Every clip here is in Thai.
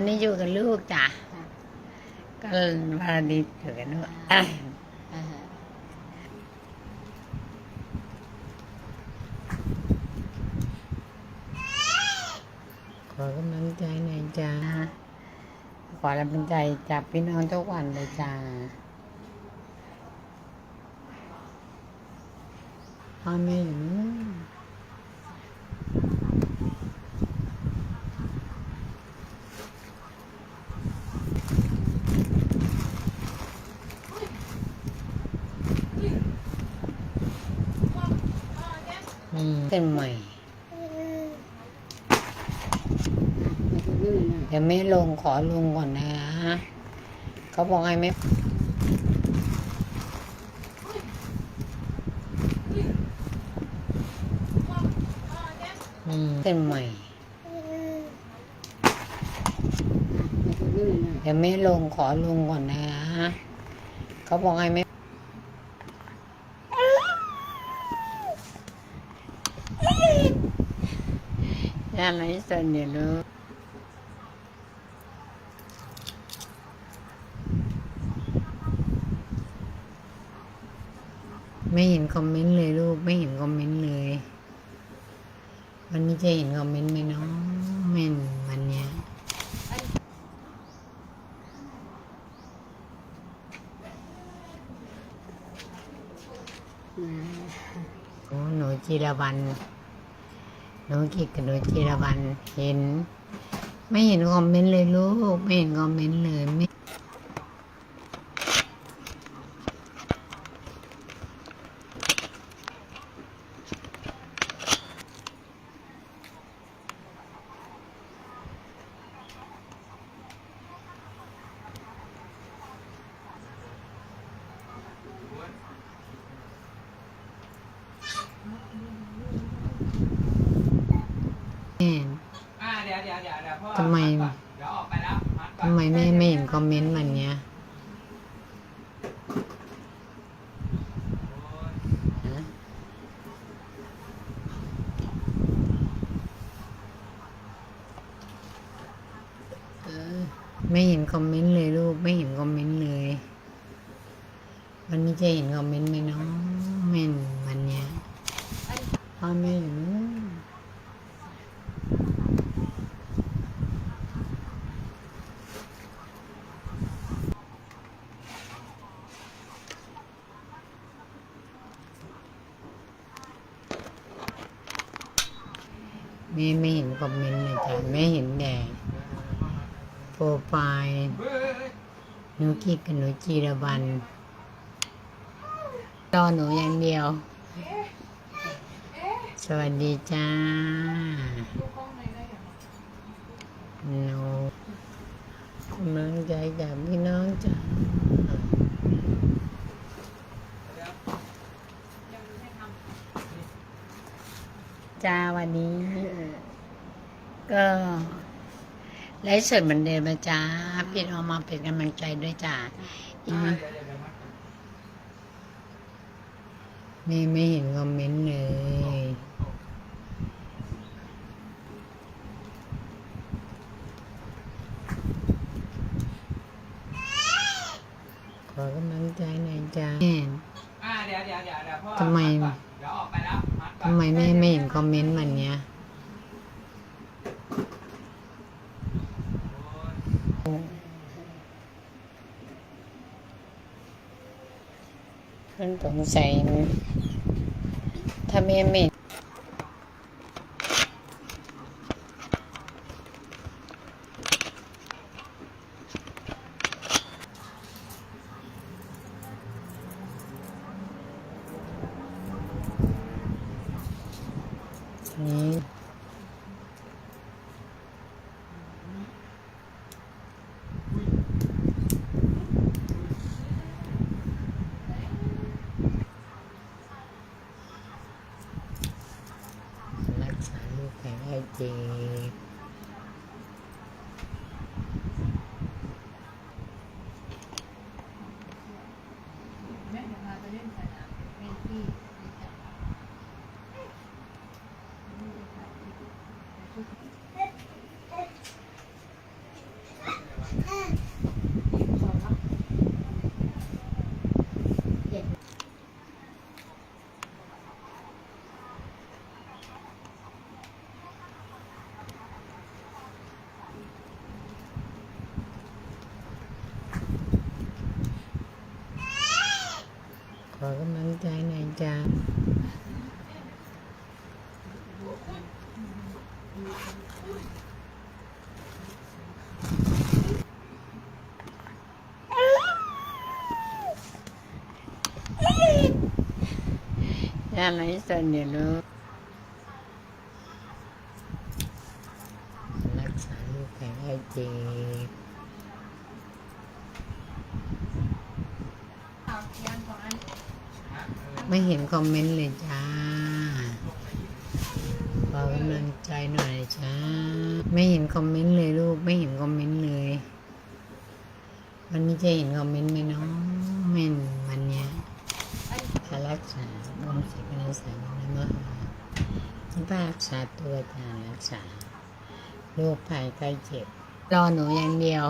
วันนี้อยู่กับลูกจ้ะก็วันนี้อยู่กับลูกอะอ่าฮะขอกำลังใจหน่อยจ้าขอกำลังใจจากพี่น้องทุกวันเลยจ้าพ่อแม่อยู่นู่น เป็นใหม่เดี๋ยวไม่ลงขอลงก่อนนะ เขาบอกให้ไม่อืมเป็นใหม่เดี๋ยวไม่ลงขอลงก่อนนะ เขาบอกให้ไม่าไรสนเดี๋ยไม่เห็นคอมเมนต์เลยลูก ไม่เห็นคอมเมนต์เลย วันนี้จะเห็นคอมเมนต์ไหมเนาะแม่นวันเนี้ยโอ้หนูจีรวัน น้องกิจกับหนูจีรวันเห็น ไม่เห็นคอมเมนต์เลยลูก ไม่เห็นคอมเมนต์เลยไม่ อ่าเดี๋ยวเดี๋ยวเดี๋ยวเดี๋ยวพ่อทำไมก่อนเดี๋ยวออกไปแล้วมัดก่อนทำไมแม่ไม่เห็นคอมเมนต์วันเนี้ยฮะเออไม่เห็นคอมเมนต์เลยลูก ไม่เห็นคอมเมนต์เลย วันนี้จะเห็นคอมเมนต์ไหมเนาะแม่นวันเนี้ยพ่อแม่อยู่นู่น แม่ไม่เห็นคอมเมนต์เลยจ้ะแม่เห็นแต่โปรไฟล์หนูคิดกับหนูจีรวันรอหนูอย่างเดียว สวัสดีจ้าหนูกำลังใจจากพี่น้องจ้า จ้าวันนี้ ก็ไลฟ์สดเหมือนเดิมนะจ้าพี่น้องมาเป็นกำลังใจด้วยจ้าอีกอ่านิดเดี๋ยวเดี๋ยวเดี๋ยวมัดแม่ไม่เห็นคอมเมนต์เลยขอกำลังใจหน่อยจ้าแม่อ่าเดี๋ยวเดี๋ยวเดี๋ยวเดี๋ยวพ่อทำไม ดก่อนเดี๋ยวออกไปแล้วมัดก่อน ทำไมแม่ไม่เห็นคอมเมนต์วันเนี้ยเพิ่น สงสัยถ้าแม่ไม่ て。Thank you. จ้าย่าไหนสนเดี๋ยวลูกรักษาลูกแผลให้เจ็บ ไม่เห็นคอมเมนต์เลยจ้าขอกำลังใจหน่อยจ้า ไม่เห็นคอมเมนต์เลยลูก ไม่เห็นคอมเมนต์เลย วันนี้จะเห็นคอมเมนต์ไหมเน้องแม่นวันเนี้ยถ้ารักษาบนศิษย์สารนะมหาที่ป้ารักษาตัวจารักษาโรคภัยไข้เจ็บ รอหนูอย่างเดียว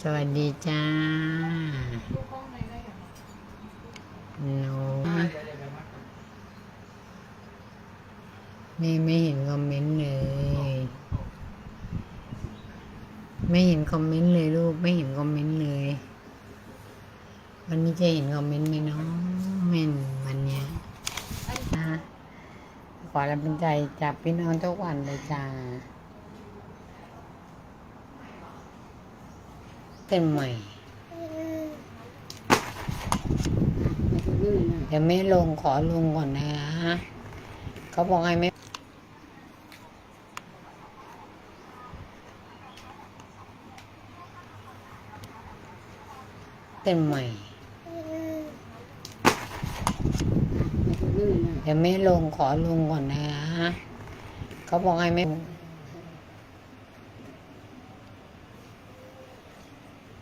สวัสดีจ้า นูอ่าเดี๋ยวเดี๋ยวเดี๋ยวมัดก่อนี่ไม่เห็นคอมเมนต์เลย ไม่เห็นคอมเมนต์เลยลูก ไม่เห็นคอมเมนต์เลย วันนี้จะเห็นคอมเมนต์ไหมเน้องแม่นวันเนี้ยนะขอรับเป็นใจจากพี่น้องทุกวันเลยจ้าเป็นใหม่ เดี๋ ยวแม่ลงขอลงก่อนนะเขาบอกให้แม่เป็นใหม่เดี๋ยวแม่ลงขอลงก่อนนะเขาบอกให้แม่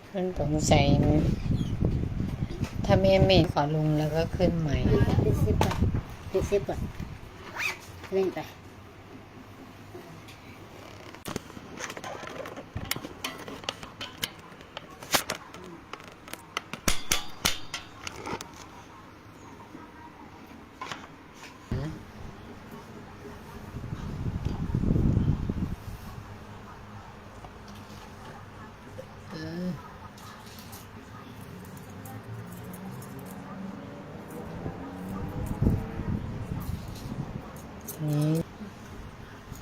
ขึ้นสงสัย ถ้าไม่ไม่ขอลงแล้วก็ขึ้นใหม่ปิดซิปก่อนปิดซิปก่อนเล่นไป นี้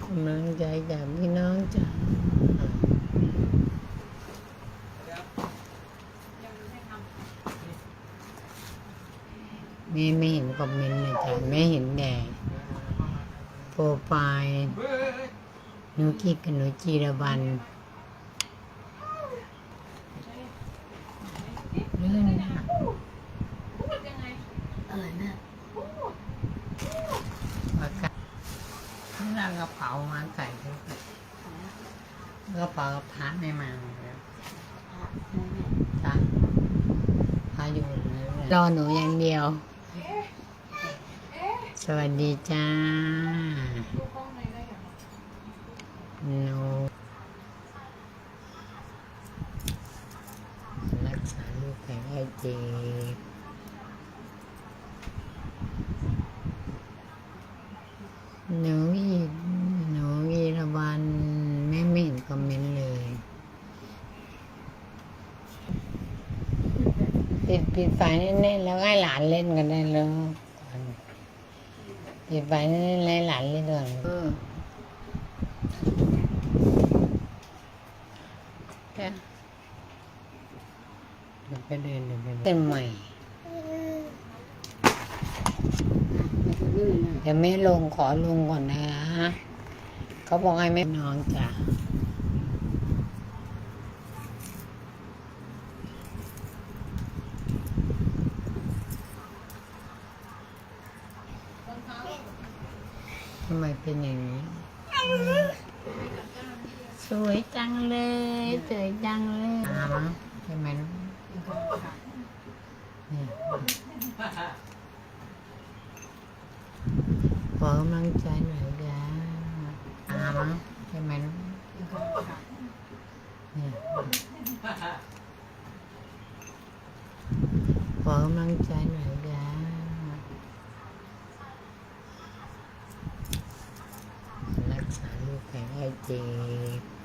กำลังใจจากพี่น้องจ้าแม่ไม่เห็นคอมเมนต์นะจ๊ะไม่เห็นแด่โปรไฟล์นุกิกกับนุจีรบันเลื่อนนะ อร่อยมาก ปากกาที่ร้านกระเป๋ามาใส่ทุกกระเป๋ากระพาไม่มาแล้วจ้ะพาอยู่เลย รอหนูอย่างเดียว สวัสดีจ้าหนูรักษาลูกแผลให้เจ็บหนูอีหนูอีระวันแม่ไม่เห็นคอมเมนต์เลย ปิดไฟแน่ๆแล้วให้หลานเล่นกันได้แล้วก่อนปิดไฟแน่ๆให้หลานเล่นก่อนเออแค่เดี๋ยวไปเดินเดี๋ยวไปเดินเป็นใหม่เดี๋ยวแม่ลงขอลงก่อนนะ เขาบอกให้แม่นองจ้ะ ทำไมเป็นอย่างนี้ สวยจังเลย สวยจังเลยอามั้งใช่ไหมลูกเนี่ยขอกำลังใจหน่อยจ้าอามั้งใช่ไหมลูกเนี่ยขอกำลังใจหน่อย Heart Day.